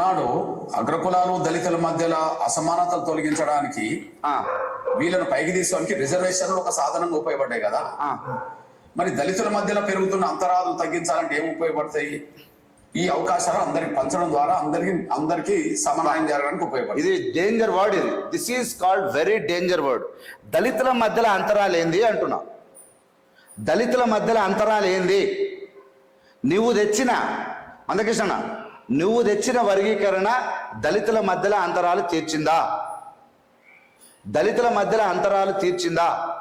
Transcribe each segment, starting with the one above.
నాడు అగ్రకులాలు దళితుల మధ్యలో అసమానతలు తొలగించడానికి వీళ్ళను పైకి తీసుకోవడానికి రిజర్వేషన్లు ఒక సాధనంగా ఉపయోగపడ్డాయి కదా. మరి దళితుల మధ్యలో పెరుగుతున్న అంతరాలు తగ్గించాలంటే ఏం ఉపయోగపడతాయి? ఈ అవకాశాలు అందరికి పంచడం ద్వారా అందరికి అందరికి సమన్వయం జరగడానికి ఉపయోగపడుతుంది ఇది డేంజర్ వర్డ్ ఇది. This is called very danger word దళితుల మధ్యలో అంతరాలు ఏంది అంటున్నా. దళితుల మధ్యలో అంతరాలు ఏంది? నువ్వు తెచ్చిన మందకృష్ణ నువ్వు తెచ్చిన వర్గీకరణ దళితుల మధ్యలో అంతరాలు తీర్చిందా? దళితుల మధ్యలో అంతరాలు తీర్చిందా?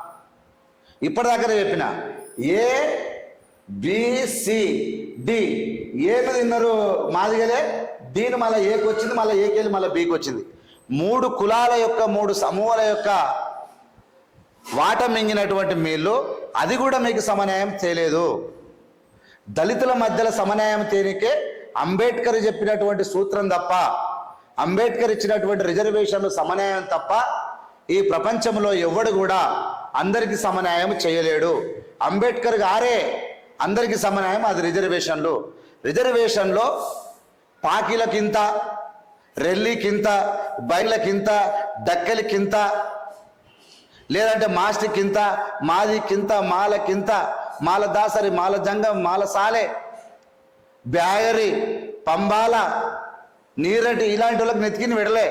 ఇప్పటిదాకా చెప్పిన. ఏ బిసిడి ఏమి తిన్నారు మాదిగలే? దీని మళ్ళీ ఏకి వచ్చింది? మళ్ళీ ఏకెళ్ళి మళ్ళీ బీకి వచ్చింది. మూడు కులాల యొక్క మూడు సమూహాల యొక్క వాట మింగినటువంటి మీళ్ళు అది కూడా మీకు సమన్యాయం చేయలేదు దళితుల మధ్యలో సమన్యాయం తేనికే అంబేద్కర్ చెప్పినటువంటి సూత్రం తప్ప అంబేద్కర్ ఇచ్చినటువంటి రిజర్వేషన్లు సమన్యాయం తప్ప ఈ ప్రపంచంలో ఎవడు కూడా అందరికి సమన్యాయం చేయలేడు. అంబేద్కర్ గారే అందరికి సమన్యాయం అది రిజర్వేషన్లు. రిజర్వేషన్లో పాకిలకింత రెల్లికింత బైలకింత డక్కలికింత లేదంటే మాస్టికింత మాదికింత మాలకింత మాల దాసరి మాల జంగం మాల సాలె బ్యాగరి పంబాల నీరటి ఇలాంటి వాళ్ళకి నెతికిని విడలే.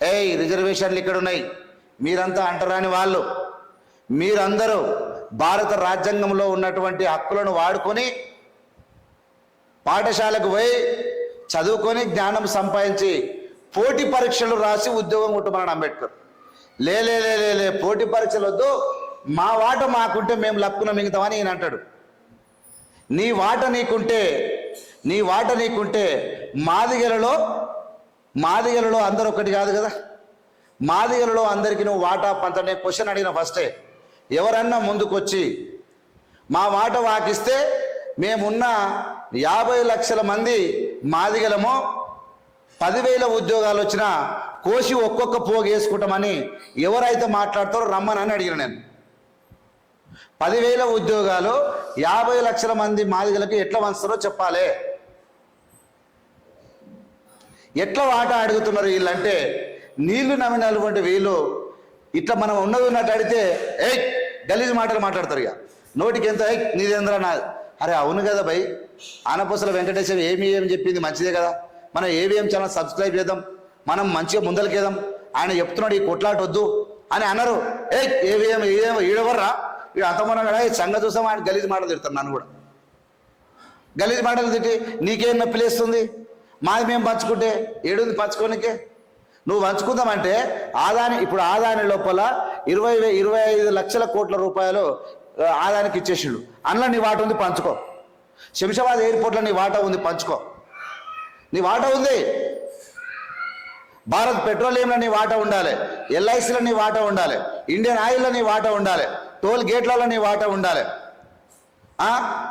ఏయ్ రిజర్వేషన్లు ఇక్కడ ఉన్నాయి మీరంతా అంటరాని వాళ్ళు. మీరందరూ భారత రాజ్యాంగంలో ఉన్నటువంటి హక్కులను వాడుకొని పాఠశాలకు పోయి చదువుకొని జ్ఞానం సంపాదించి పోటీ పరీక్షలు రాసి ఉద్యోగం కొట్టుమన్నాడు అంబేద్కర్. లే లే లే లే లే పోటీ పరీక్షలు వద్దు. మా వాట మాకుంటే మేము లక్కున మిగతామని ఈయన అంటాడు. నీ వాట నీకుంటే నీ వాట నీకుంటే మాదిగలలో మాదిగలలో అందరు ఒకటి కాదు కదా? మాదిగలలో అందరికీ నువ్వు వాటా పంచనే క్వశ్చన్ అడిగిన ఫస్టే ఎవరన్నా ముందుకొచ్చి మా వాట వాకిస్తే మేమున్న యాభై లక్షల మంది మాదిగలము పదివేల ఉద్యోగాలు వచ్చినా కోసి ఒక్కొక్క పోగు వేసుకుంటామని ఎవరైతే మాట్లాడతారో రమ్మనని అడిగిన నేను. పదివేల ఉద్యోగాలు యాభై లక్షల మంది మాదిగలకు ఎట్లా వంచుతారో చెప్పాలి. ఎట్లా వాటా అడుగుతున్నారు వీళ్ళంటే నీళ్ళు నమ్మినటువంటి వీళ్ళు ఇట్లా మనం ఉన్నది ఉన్నట్టు అడిగితే ఏయ్ గలీజ్ మాటలు మాట్లాడతారు ఇక. నోటికి ఎంత ఏయ్ నీదేంద్ర నా? అరే అవును కదా భయ్. ఆనపూసల వెంకటేశ్వర ఏమి ఏం చెప్పింది మంచిదే కదా. మనం ఏవిఎం ఛానల్ సబ్స్క్రైబ్ చేద్దాం. మనం మంచిగా ముందలకేద్దాం. ఆయన చెప్తున్నాడు ఈ కొట్లాట వద్దు అని అన్నారు ఏ ఏవిఎం ఏవిఎం ఈడవర్రా? ఇక అంతమన్నా కూడా సంగ చూసాం ఆయన గలీజ్ మాటలు తిడతాను నన్ను కూడా. గలీజ్ మాటలు తిట్టి నీకేం నొప్పిలేస్తుంది మాది మేము పంచుకుంటే ఏడుంది పంచుకోనికే? నువ్వు పంచుకుందామంటే ఆదాని ఇప్పుడు ఆదాని లోపల ఇరవై ఇరవై ఐదు లక్షల కోట్ల రూపాయలు ఆదానికి ఇచ్చేసిండు. అందులో నీ వాట ఉంది పంచుకో. శంషాబాద్ ఎయిర్పోర్ట్లో నీ వాటా ఉంది పంచుకో. నీ వాటా ఉంది. భారత్ పెట్రోలియంలో నీ వాటా ఉండాలి. ఎల్ఐసిలో నీ వాటా ఉండాలి. ఇండియన్ ఆయిల్లో నీ వాటా ఉండాలి. టోల్ గేట్లలో నీ వాటా ఉండాలి.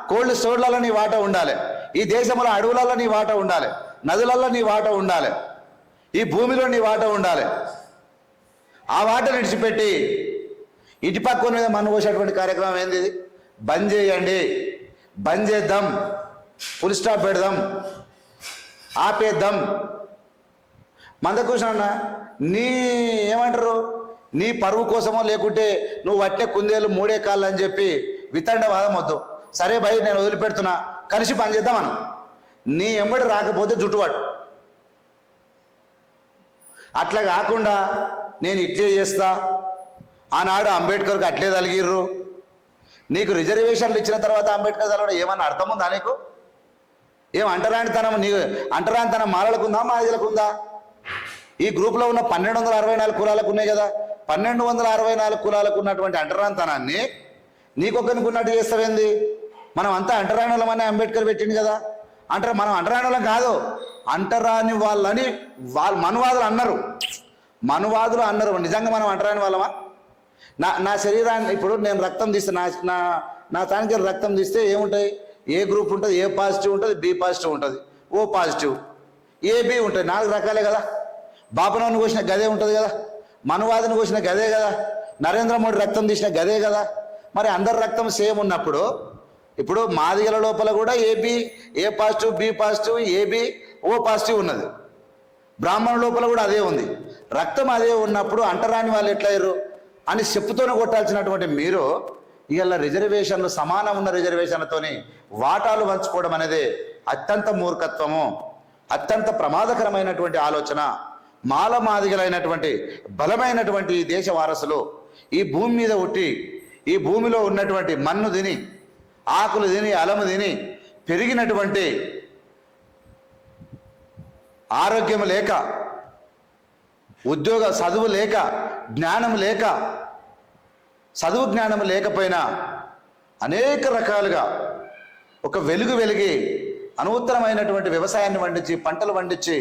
కోల్డ్ స్టోర్లలో నీ వాటా ఉండాలి. ఈ దేశంలో అడవులలో నీ వాటా ఉండాలి. నదులలో నీ వాటా ఉండాలి. ఈ భూమిలో నీ వాటా ఉండాలి. ఆ వాటను విడిచిపెట్టి ఇటు పక్కన మీద మన్ను పోసేటువంటి కార్యక్రమం ఏంది బంద్ చేయండి. బంద్ చేద్దాం. ఫుల్ స్టాప్ పెడదాం. ఆపేద్దాం. మందకృష్ణ అన్న నీ ఏమంటారు? నీ పరువు కోసమో లేకుంటే నువ్వు వట్టే కుందేలు మూడే కాళ్ళు అని చెప్పి వితండ వాదం వద్దు. సరే భయ్ నేను వదిలిపెడుతున్నా. కలిసి పని చేద్దాం మనం నీ ఎంబడి రాకపోతే జుట్టువాడు. అట్లా కాకుండా నేను ఇట్లే చేస్తా. ఆనాడు అంబేద్కర్కి అట్లే తలిగిర్రు. నీకు రిజర్వేషన్లు ఇచ్చిన తర్వాత అంబేద్కర్ తలవడం ఏమన్నా అర్థం ఉందా నీకు? ఏం అంటరానితనం నీ అంటరానితనం మాలలకు ఉందా మాదిలకు ఉందా ఈ గ్రూప్లో ఉన్న పన్నెండు వందల అరవై నాలుగు కులాలకు ఉన్నాయి కదా. పన్నెండు వందల అరవై నాలుగు కులాలకు ఉన్నటువంటి అంటరాంతనాన్ని నీకొక్కరికి ఉన్నట్టు చేస్తావేంది? మనం అంతా అంటరాని అంబేద్కర్ పెట్టింది కదా. అంటారు మనం అంటరాని వాళ్ళం కాదు. అంటరాని వాళ్ళని వాళ్ళ మనువాదులు అన్నారు. మనువాదులు అన్నారు. నిజంగా మనం అంటరాని వాళ్ళమా నా నా శరీరాన్ని ఇప్పుడు నేను రక్తం తీస్తే నా నా నా తానికి రక్తం తీస్తే ఏముంటాయి ఏ గ్రూప్ ఉంటుంది? ఏ పాజిటివ్ ఉంటుంది? బి పాజిటివ్ ఉంటుంది. O positive. ఏ బి ఉంటుంది? నాలుగు రకాలే కదా. బాపనవని కోసిన గదే ఉంటుంది కదా. మనవాదన కోసిన గదే కదా? నరేంద్ర మోడీ రక్తం తీసిన గదే కదా? మరి అందరి రక్తం సేమ్ ఉన్నప్పుడు ఇప్పుడు మాదిగల లోపల కూడా AB A positive B positive AB O positive ఉన్నది. బ్రాహ్మణ లోపల కూడా అదే ఉంది. రక్తం అదే ఉన్నప్పుడు అంటరాని వాళ్ళు ఎట్లయ్యారు అని చెప్పుతోనే కొట్టాల్సినటువంటి మీరు ఇవాళ రిజర్వేషన్లు సమానం ఉన్న రిజర్వేషన్లతోని వాటాలు పంచుకోవడం అనేది అత్యంత మూర్ఖత్వము అత్యంత ప్రమాదకరమైనటువంటి ఆలోచన. మాల మాదిగలైనటువంటి బలమైనటువంటి ఈ దేశ వారసులు ఈ భూమి మీద ఉట్టి ఈ భూమిలో ఉన్నటువంటి మన్ను తిని ఆకులు తిని అలము తిని పెరిగినటువంటి ఆరోగ్యం లేక ఉద్యోగ చదువు లేక జ్ఞానం లేక చదువు జ్ఞానం లేకపోయినా అనేక రకాలుగా ఒక వెలుగు వెలిగి అనూత్తరమైనటువంటి వ్యవసాయాన్ని పండించి పంటలు పండించి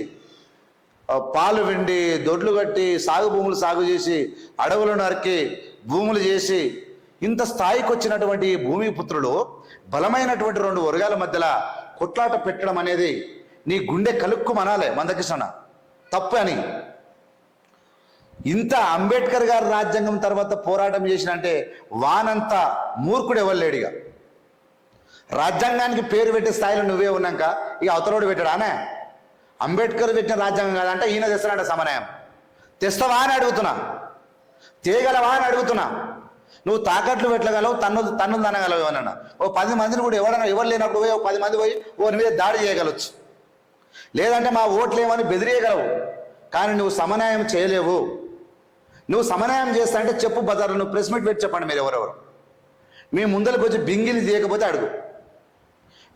పాలు వెండి దొడ్లు కట్టి సాగు భూములు సాగు చేసి అడవులు నరికి భూములు చేసి ఇంత స్థాయికి వచ్చినటువంటి భూమిపుత్రులు భూమి బలమైనటువంటి రెండు వర్గాల మధ్యలో కొట్లాట పెట్టడం అనేది నీ గుండె కలుక్కు మనాలే మందకృష్ణ. తప్పు అని. ఇంత అంబేద్కర్ గారు రాజ్యాంగం తర్వాత పోరాటం చేసినంటే వానంత మూర్ఖుడు ఎవరు రాజ్యాంగానికి పేరు పెట్టే స్థాయిలో నువ్వే ఉన్నాక ఇక అవతలోడు పెట్టాడానే అంబేద్కర్ పెట్టిన రాజ్యాంగం కాదంటే ఈయన తెస్తాడంట సమన్వయం. తెస్తావా అని అడుగుతున్నా. తేగలవా అని అడుగుతున్నా. నువ్వు తాకట్లు పెట్టగలవు తన్ను తన్ను తనగలవు ఏమన్నా ఓ పది మందిని కూడా ఎవరైనా ఎవరు లేనప్పుడు పోయి ఓ పది మంది పోయి ఓని మీద దాడి చేయగలవచ్చు లేదంటే మా ఓట్లు ఏమని బెదిరియగలవు. కానీ నువ్వు సమన్వయం చేయలేవు. నువ్వు సమన్వయం చేస్తా అంటే చెప్పు బజార్లో నువ్వు ప్రెస్ మీట్ పెట్టి చెప్పండి మీరు ఎవరెవరు. మీ ముందరికి వచ్చి బింగిలి తీయకపోతే అడుగు.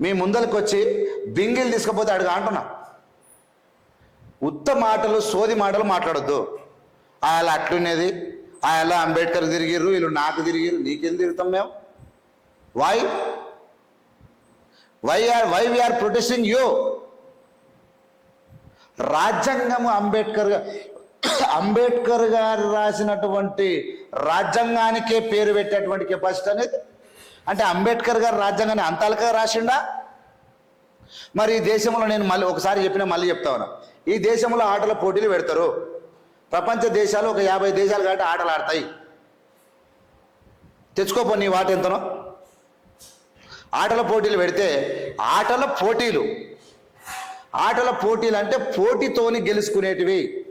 మీ ముందరికి వచ్చి బింగిల్ తీసుకపోతే అడుగు అంటున్నా. ఉత్త మాటలు సోది మాటలు మాట్లాడొద్దు. ఆయన అట్లున్నది ఆయన అంబేద్కర్ తిరిగిర్రు వీళ్ళు నాకు తిరిగిర్రు నీకేం తిరుగుతాం మేము? Why why are why we're protesting you రాజ్యాంగము అంబేద్కర్ అంబేద్కర్ గారు రాసినటువంటి రాజ్యాంగానికే పేరు పెట్టేటువంటి కెపాసిటీ అనేది? అంటే అంబేద్కర్ గారు రాజ్యాంగాన్ని అంతాలుగా రాసిండా? మరి ఈ దేశంలో నేను మళ్ళీ ఒకసారి చెప్పినా మళ్ళీ చెప్తా ఉన్నా. ఈ దేశంలో ఆటల పోటీలు పెడతారు. ప్రపంచ దేశాలు ఒక యాభై దేశాలు కాబట్టి ఆటలు ఆడతాయి. తెచ్చుకోపో నీ వాట ఎంతనో. ఆటల పోటీలు పెడితే ఆటల పోటీలు. ఆటల పోటీలు అంటే పోటీతోని గెలుచుకునేటివి.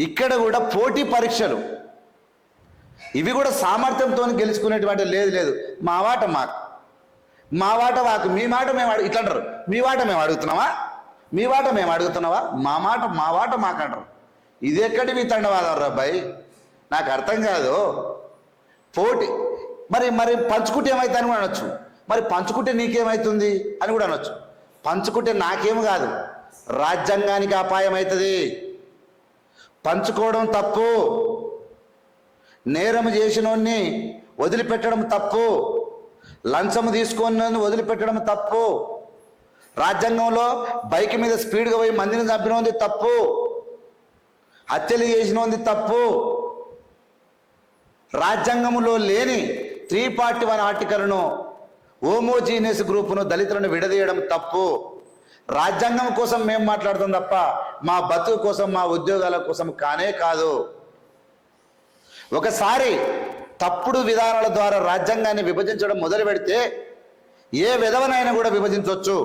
ఇక్కడ కూడా పోటీ పరీక్షలు. ఇవి కూడా సామర్థ్యంతో గెలుచుకునేటువంటి లేదు లేదు. మా వాట మాకు. మా వాట మాకు మీ మాట మేము అడుగు ఇట్లా అంటారు మీ వాట మేము అడుగుతున్నావా మీ వాట మేము అడుగుతున్నావా? మా మాట మా వాట మాకు అంటారు ఇది ఎక్కడి మీ తండవాదం రాబాయ్ నాకు అర్థం కాదు. పోటీ మరి మరి పంచుకుంటే ఏమైతే అని కూడా అనొచ్చు. మరి పంచుకుంటే నీకేమవుతుంది అని కూడా అనొచ్చు. పంచుకుంటే నాకేం కాదు. రాజ్యాంగానికి అపాయం అవుతుంది. పంచుకోవడం తప్పు. నేరం చేసినోన్ని వదిలిపెట్టడం తప్పు. లంచం తీసుకొని వదిలిపెట్టడం తప్పు. రాజ్యాంగంలో బైక్ మీద స్పీడ్గా పోయి మందిని చంపినోంది తప్పు. హత్యలు చేసినోంది తప్పు. రాజ్యాంగంలో లేని త్రీ పార్టీ వన్ ఆర్టికల్ను హోమోజీనియస్ గ్రూపును దళితులను విడదీయడం తప్పు. రాజ్యాంగం కోసం మేము మాట్లాడుతాం తప్ప మా బతుకు కోసం మా ఉద్యోగాల కోసం కానే కాదు. ఒకసారి తప్పుడు విధానాల ద్వారా రాజ్యాంగాన్ని విభజించడం మొదలు పెడితే ఏ విధవనైనా కూడా విభజించవచ్చు.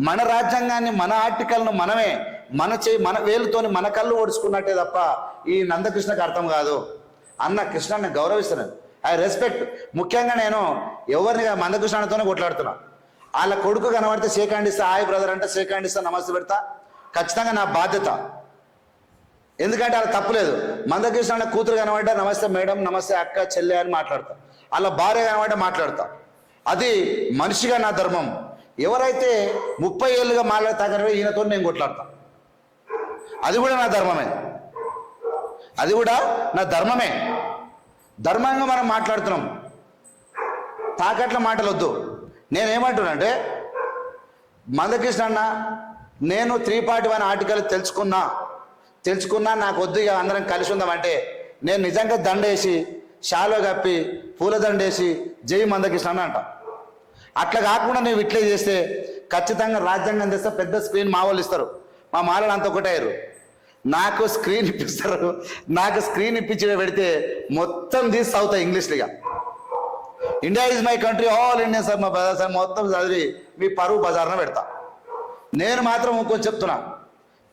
మన రాజ్యాంగాన్ని మన ఆర్టికల్ను మనమే మన చే మన వేలుతోని మన కళ్ళు ఓడుచుకున్నట్టే తప్ప ఈ నందకృష్ణకు అర్థం కాదు. అన్న కృష్ణాన్ని గౌరవిస్తున్నాను ఐ రెస్పెక్ట్. ముఖ్యంగా నేను ఎవరిని మందకృష్ణతోనే కొట్లాడుతున్నా. వాళ్ళ కొడుకు కనబడితే షేక్ ఆయ హాయ్ బ్రదర్ అంటే షేక్ నమస్తే పెడతా. ఖచ్చితంగా నా బాధ్యత. ఎందుకంటే అలా తప్పులేదు. మందకృష్ణ అన్న కూతురు కనబడ్డా నమస్తే మేడం నమస్తే అక్క చెల్లె అని మాట్లాడతా. అలా భార్య కనబడ్డా మాట్లాడతా. అది మనిషిగా నా ధర్మం. ఎవరైతే ముప్పై ఏళ్ళుగా మాట్లాడతా ఈయనతో నేను కొట్లాడతా. అది కూడా నా ధర్మమే. అది కూడా నా ధర్మమే. ధర్మంగా మనం మాట్లాడుతున్నాం. తాకట్ల మాటలు వద్దు నేనేమంటున్నానంటే మందకృష్ణ అన్న నేను త్రీ పార్టీ వన్ ఆర్టికల్ తెలుసుకున్నా. తెలుసుకున్నా నాకు వద్దు ఇక అందరం కలిసి ఉందామంటే నేను నిజంగా దండేసి షాలో కప్పి పూల దండేసి జై మందకృష్ణ అని అంట. అట్లా కాకుండా నువ్వు ఇట్లే చేస్తే ఖచ్చితంగా రాజ్యాంగం తెస్తే పెద్ద స్క్రీన్ మా వాళ్ళు ఇస్తారు. మా మాలలు అంత ఒకటయ్యారు నాకు స్క్రీన్ ఇప్పిస్తారు. నాకు స్క్రీన్ ఇప్పించి పెడితే మొత్తం తీసి చదువుతాయి ఇంగ్లీష్లో ఇక. India is my country all India sir మా బజార్ సార్ మొత్తం చదివి మీ పరువు బజార్న పెడతా. నేను మాత్రం ఊకొని చెప్తున్నా.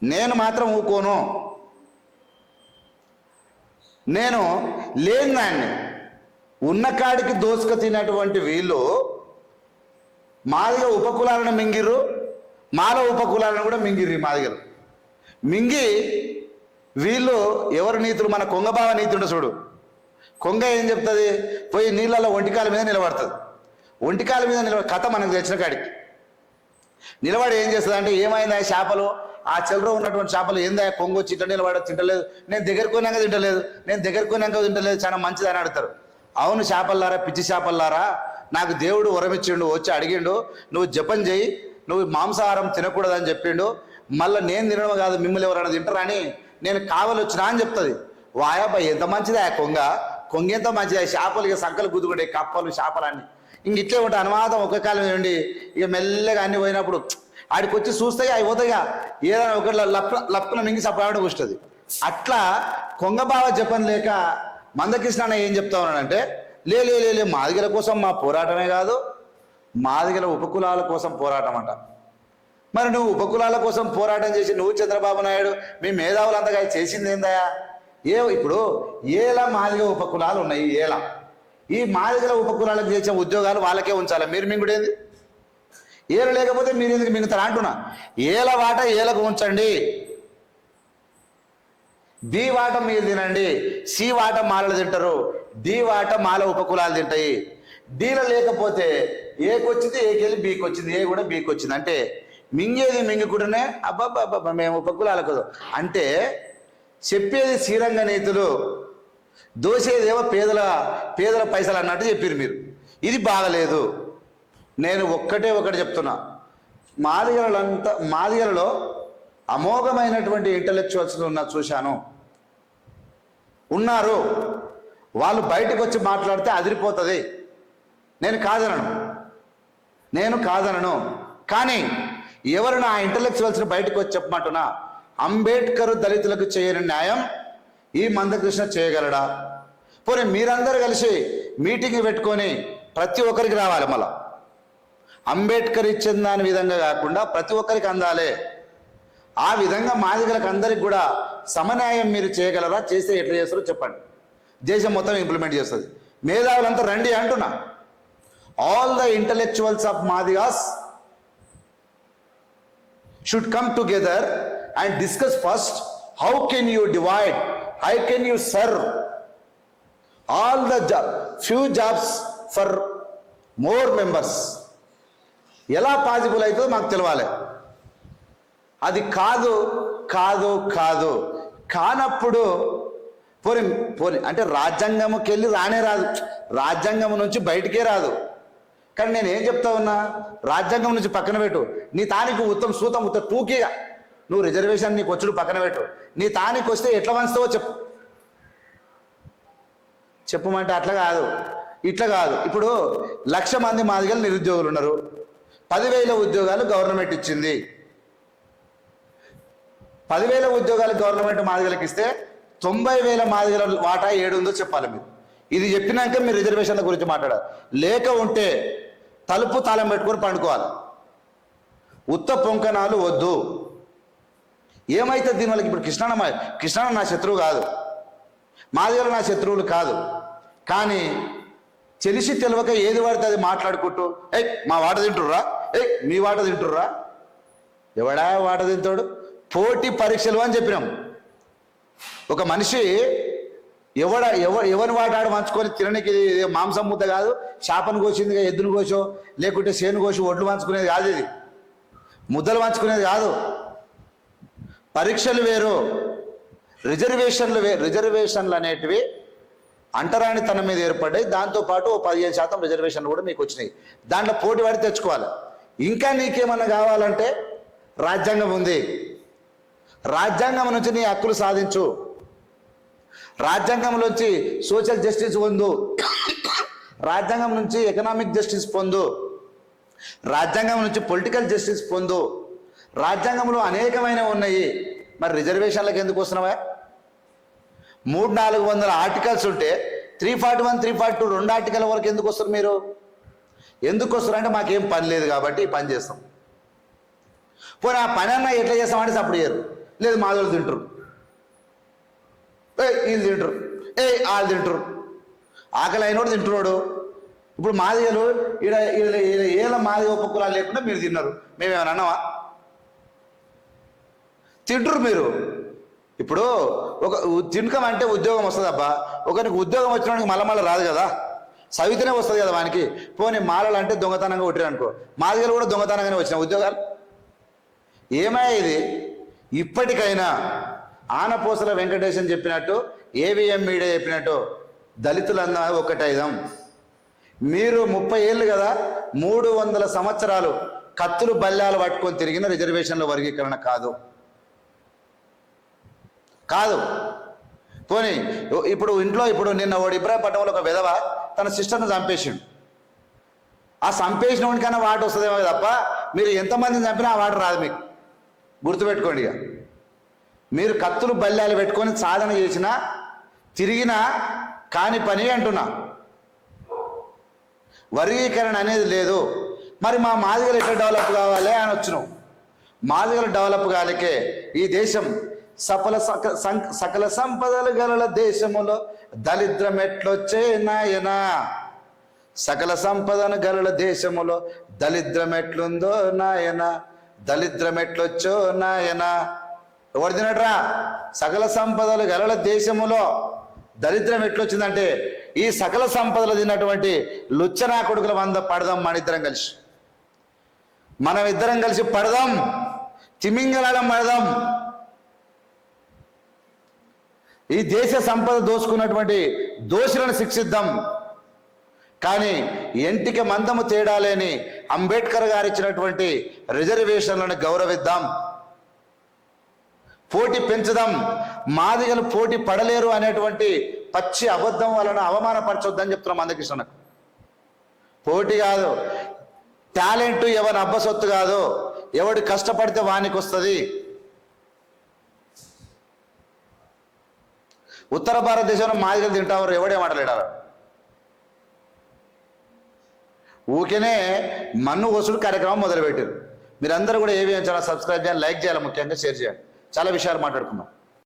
నేను మాత్రం ఊకోను. నేను లేని దాన్ని. ఉన్న కాడికి దోసుక తినటువంటి వీళ్ళు మాదిగ ఉపకులాలను మింగిర్రు మాల ఉపకులాలను కూడా మింగిర్రు ఈ మాదిగలు. మింగి వీళ్ళు ఎవరు నీతులు? మన కొంగబావ నీతుండ చూడు. కొంగ ఏం చెప్తుంది? పోయి నీళ్ళలో ఒంటికాల మీద నిలబడుతుంది. ఒంటికాల మీద నిలబడి కథ మనకు తెచ్చిన కాడికి. నిలబడి ఏం చేస్తుంది అంటే ఏమైందా చేపలు? ఆ చెలరో ఉన్నటువంటి చేపలు ఏందా? కొంగు వచ్చి ఇట్లా నిలబడ తింటలేదు. నేను దగ్గర కొన్నాక తింటలేదు. నేను దగ్గర కొన్నాక తింటలేదు. చాలా మంచిది అని అడుగుతారు. అవును చేపల్లారా పిచ్చి చేపల్లారా? నాకు దేవుడు వరమిచ్చిండు వచ్చి అడిగిండు నువ్వు జపం చేయి నువ్వు మాంసాహారం తినకూడదని చెప్పిండు. మళ్ళీ నేను తినడం కాదు మిమ్మల్ని ఎవరైనా తింటారా అని నేను కావాలి వచ్చినా అని చెప్తుంది. వాయాబా ఎంత మంచిదా ఆ కొంగ? కొంగ ఎంత మంచిదా? చేపలు ఇక సంకలు గుద్దుకుంటాయి కప్పలు చేపలన్నీ. ఇంక ఇట్లే ఉంటాయి అనుమాతం ఒక కాలం నుండి ఇక మెల్లగా అన్ని పోయినప్పుడు ఆడికి వచ్చి చూస్తే అవి పోతాయిగా ఏదైనా ఒకటి లప్ లప్పున మింగి సపరాడు వస్తుంది అట్లా కొంగబావ జపం లేక మందకృష్ణ అన్న ఏం చెప్తా ఉన్నాడంటే లే లే లే, లే మాదిగల కోసం మా పోరాటమే కాదు మాదిగల ఉపకులాల కోసం పోరాటం అంట. మరి నువ్వు ఉపకులాల కోసం పోరాటం చేసి నువ్వు చంద్రబాబు నాయుడు మీ మేధావులంతగా చేసింది ఏందయ్యా? ఏ ఇప్పుడు ఏలా మాదిగ ఉపకులాలు ఉన్నాయి ఏలా. ఈ మాదిగల ఉపకులాలకు చేసే ఉద్యోగాలు వాళ్ళకే ఉంచాలి. మీరు మింగుడేంది ఏలు లేకపోతే మీరు ఎందుకు మిగతా అంటున్నా. ఏల వాట ఏలకు ఉంచండి. బి వాట మీరు తినండి. సి వాట మాలలు తింటారు. డి వాట మాల ఉపకులాలు తింటాయి. డీల లేకపోతే ఏకొచ్చింది ఏకెళ్ళి బీకి వచ్చింది ఏ కూడా బీకి వచ్చింది అంటే మింగేది మింగుకుంటూనే అబ్బాబ్బాబ్బా మేము ఉపకులాలకు అంటే చెప్పేది శ్రీరంగ నేతలు దోసేదేమో పేదల పేదల పైసలు అన్నట్టు చెప్పారు మీరు. ఇది బాగలేదు నేను ఒక్కటే ఒకటి చెప్తున్నా. మాదిగలంతా మాదిగలలో అమోఘమైనటువంటి ఇంటలెక్చువల్స్ ఉన్న చూశాను. ఉన్నారు. వాళ్ళు బయటకు వచ్చి మాట్లాడితే అదిరిపోతుంది. నేను కాదనను. నేను కాదనను. కానీ ఎవరు నా ఇంటలెక్చువల్స్ని బయటకు వచ్చి చెప్పమంటున్నా అంబేద్కర్ దళితులకు చేయని న్యాయం ఈ మందకృష్ణ చేయగలడా? పోనీ మీరందరూ కలిసి మీటింగ్ పెట్టుకొని ప్రతి ఒక్కరికి రావాలి మళ్ళా. అంబేద్కర్ ఇచ్చిన దాని విధంగా కాకుండా ప్రతి ఒక్కరికి అందాలే. ఆ విధంగా మాదిగలకు అందరికి కూడా సమన్యాయం మీరు చేయగలరా? చేస్తే ఎట్లా చేస్తారో చెప్పండి. దేశం మొత్తం ఇంప్లిమెంట్ చేస్తుంది. మేధావులంతా రండి అంటున్నా. All the intellectuals of Madigas should come together and discuss first how can you divide how can you serve all the job few jobs for more members ఎలా పాజిబుల్ అవుతుందో మాకు తెలవాలి. అది కాదు కాదు కాదు. కానప్పుడు పోని పోని అంటే రాజ్యాంగంకి వెళ్ళి రానే రాదు. రాజ్యాంగం నుంచి బయటికే రాదు. కానీ నేను ఏం చెప్తా ఉన్నా? రాజ్యాంగం నుంచి పక్కన పెట్టు. నీ తానికి ఉత్తమ సూతం ఉత్త టూకీగా నువ్వు రిజర్వేషన్ నీకు వచ్చుడు పక్కన పెట్టు. నీ తానికి వస్తే ఎట్లా వంచుతావో చెప్పు. చెప్పమంటే అట్లా కాదు. ఇట్లా కాదు. ఇప్పుడు లక్ష మంది మాదిగలు నిరుద్యోగులు ఉన్నారు. పదివేల ఉద్యోగాలు గవర్నమెంట్ ఇచ్చింది. పదివేల ఉద్యోగాలు గవర్నమెంట్ మాదిగలకు ఇస్తే తొంభై వేల మాదిగల వాటా ఏడు ఉందో చెప్పాలి మీరు. ఇది చెప్పినాక మీరు రిజర్వేషన్ల గురించి మాట్లాడాలి. లేక ఉంటే తలుపు తాళం పెట్టుకొని పండుకోవాలి. ఉత్త పొంకణాలు వద్దు. ఏమైతే దీనివల్ల ఇప్పుడు కృష్ణ మా- నా శత్రువు కాదు. మాదిగలు నా శత్రువులు కాదు. కానీ తెలిసి తెలియక ఏది పడితే అది మాట్లాడుకుంటూ ఏ మా వాట తింటుర్రా? ఏ మీ వాట తింటుర్రా? ఎవడా వాట తింటాడు? పోటీ పరీక్షలు అని చెప్పినాం. ఒక మనిషి ఎవడ ఎవ ఎవరిని వాటాడు మంచుకొని తినడానికి మాంసం ముద్ద కాదు చేపను కోసింది ఎద్దును కోసో లేకుంటే సేను కోసి ఒడ్లు మంచుకునేది కాదు ఇది. ముద్దలు మంచుకునేది కాదు. పరీక్షలు వేరు రిజర్వేషన్లు వే రిజర్వేషన్లు అనేటివి అంటరాని తన మీద ఏర్పడ్డాయి. దాంతోపాటు ఓ పదిహేను శాతం రిజర్వేషన్లు కూడా మీకు వచ్చినాయి. దాంట్లో పోటీ పడి తెచ్చుకోవాలి. ఇంకా నీకేమన్నా కావాలంటే రాజ్యాంగం ఉంది. రాజ్యాంగం నుంచి నీ హక్కులు సాధించు. రాజ్యాంగం నుంచి సోషల్ జస్టిస్ పొందు. రాజ్యాంగం నుంచి ఎకనామిక్ జస్టిస్ పొందు. రాజ్యాంగం నుంచి పొలిటికల్ జస్టిస్ పొందు. రాజ్యాంగంలో అనేకమైన ఉన్నాయి. మరి రిజర్వేషన్లకు ఎందుకు వస్తున్నావా? మూడు నాలుగు వందల ఆర్టికల్స్ ఉంటే three forty one three forty two రెండు ఆర్టికల్ వరకు ఎందుకు వస్తారు మీరు? ఎందుకు వస్తారు? అంటే మాకేం పని లేదు కాబట్టి పని చేస్తాం. పోనీ ఆ పని అన్న ఎట్లా చేస్తామంటే సప్పుడు చేయరు. లేదు మాధవులు తింటారు. ఏ వీళ్ళు తింటారు. ఏ వాళ్ళు తింటారు. ఆకలి అయినోడు తింటున్నాడు. ఇప్పుడు మాదిగలు ఈడ ఈడ- ఏళ్ళ మాదిగ ఉపకులాలు లేకుండా మీరు తిన్నారు. మేమేమైనా అన్నావా తింటురు మీరు. ఇప్పుడు ఒక ఇన్కమ్ అంటే ఉద్యోగం వస్తుంది అబ్బా ఒకరికి ఉద్యోగం వచ్చినానికి మళ్ళీ మళ్ళీ రాదు కదా. సవితనే వస్తుంది కదా వానికి. పోనీ మాలలు అంటే దొంగతనంగా కొట్టిరు అనుకో. మాదిగలు కూడా దొంగతనంగానే వచ్చిన ఉద్యోగాలు? ఏమయ్యా ఇది? ఇప్పటికైనా ఆనపోసల వెంకటేశన్ చెప్పినట్టు ఏవిఎం మీడియా చెప్పినట్టు దళితులన్న ఒకటైదం మీరు ముప్పై ఏళ్ళు కదా మూడు వందల సంవత్సరాలు కత్తులు బల్లాలు పట్టుకొని తిరిగిన రిజర్వేషన్ల వర్గీకరణ కాదు. కాదు. పోనీ ఇప్పుడు ఇంట్లో ఇప్పుడు నిన్న వాడు ఇబ్రాహీంపట్నంలో ఒక విధవ తన సిస్టర్ను చంపేసిండు. ఆ చంపేసిన వాడికైనా వాటర్ వస్తుందేమో తప్ప మీరు ఎంతమందిని చంపినా ఆ వాటర్ రాదు మీకు. గుర్తుపెట్టుకోండి ఇక. మీరు కత్తులు బల్లాలు పెట్టుకొని సాధన చేసినా తిరిగినా కాని పని అంటున్నా. వర్గీకరణ అనేది లేదు. మరి మా మాదిగలు ఎట్లా డెవలప్ కావాలి అని వచ్చినాం. మాదిగలు డెవలప్ కాలికే ఈ దేశం సఫల సక సం- సకల సంపదలు గల దేశములో దరిద్రం ఎట్లొచ్చే నాయనా సకల సంపదను గల దేశములో దరిద్రం ఎట్లుందో నాయన? దరిద్రం ఎట్లొచ్చో నాయన ఎవరు తినట్రా? సకల సంపదలు గల దేశములో దరిద్రం ఎట్లొచ్చిందంటే ఈ సకల సంపదలు తిన్నటువంటి లుచ్చనా కొడుకుల వంద పడదాం మన ఇద్దరం కలిసి. మనం ఇద్దరం కలిసి పడదాం. తిమింగళం పడదాం. ఈ దేశ సంపద దోసుకున్నటువంటి దోషులను శిక్షిద్దాం. కానీ ఎంటికి మందము తేడా లేని అంబేద్కర్ గారు ఇచ్చినటువంటి రిజర్వేషన్లను గౌరవిద్దాం. పోటీ పెంచుదాం. మాదిగలు పోటీ పడలేరు అనేటువంటి పచ్చి అబద్ధం వలన అవమానపరచొద్దని చెప్తున్నాం మందకృష్ణకు పోటీ కాదు. టాలెంట్ ఎవరి అబ్బసొత్తు కాదు. ఎవడు కష్టపడితే వానికి వస్తుంది ఉత్తర భారతదేశంలో మాదిగలు తింటావారు ఎవడే మాట్లాడారు? ఊరికేనే మన్ను వసుడు కార్యక్రమం మొదలుపెట్టారు. మీరందరూ కూడా ఏవి చాలా సబ్స్క్రైబ్ చేయాలి లైక్ చేయాలి ముఖ్యంగా షేర్ చేయాలి. చాలా విషయాలు మాట్లాడుకున్నాం.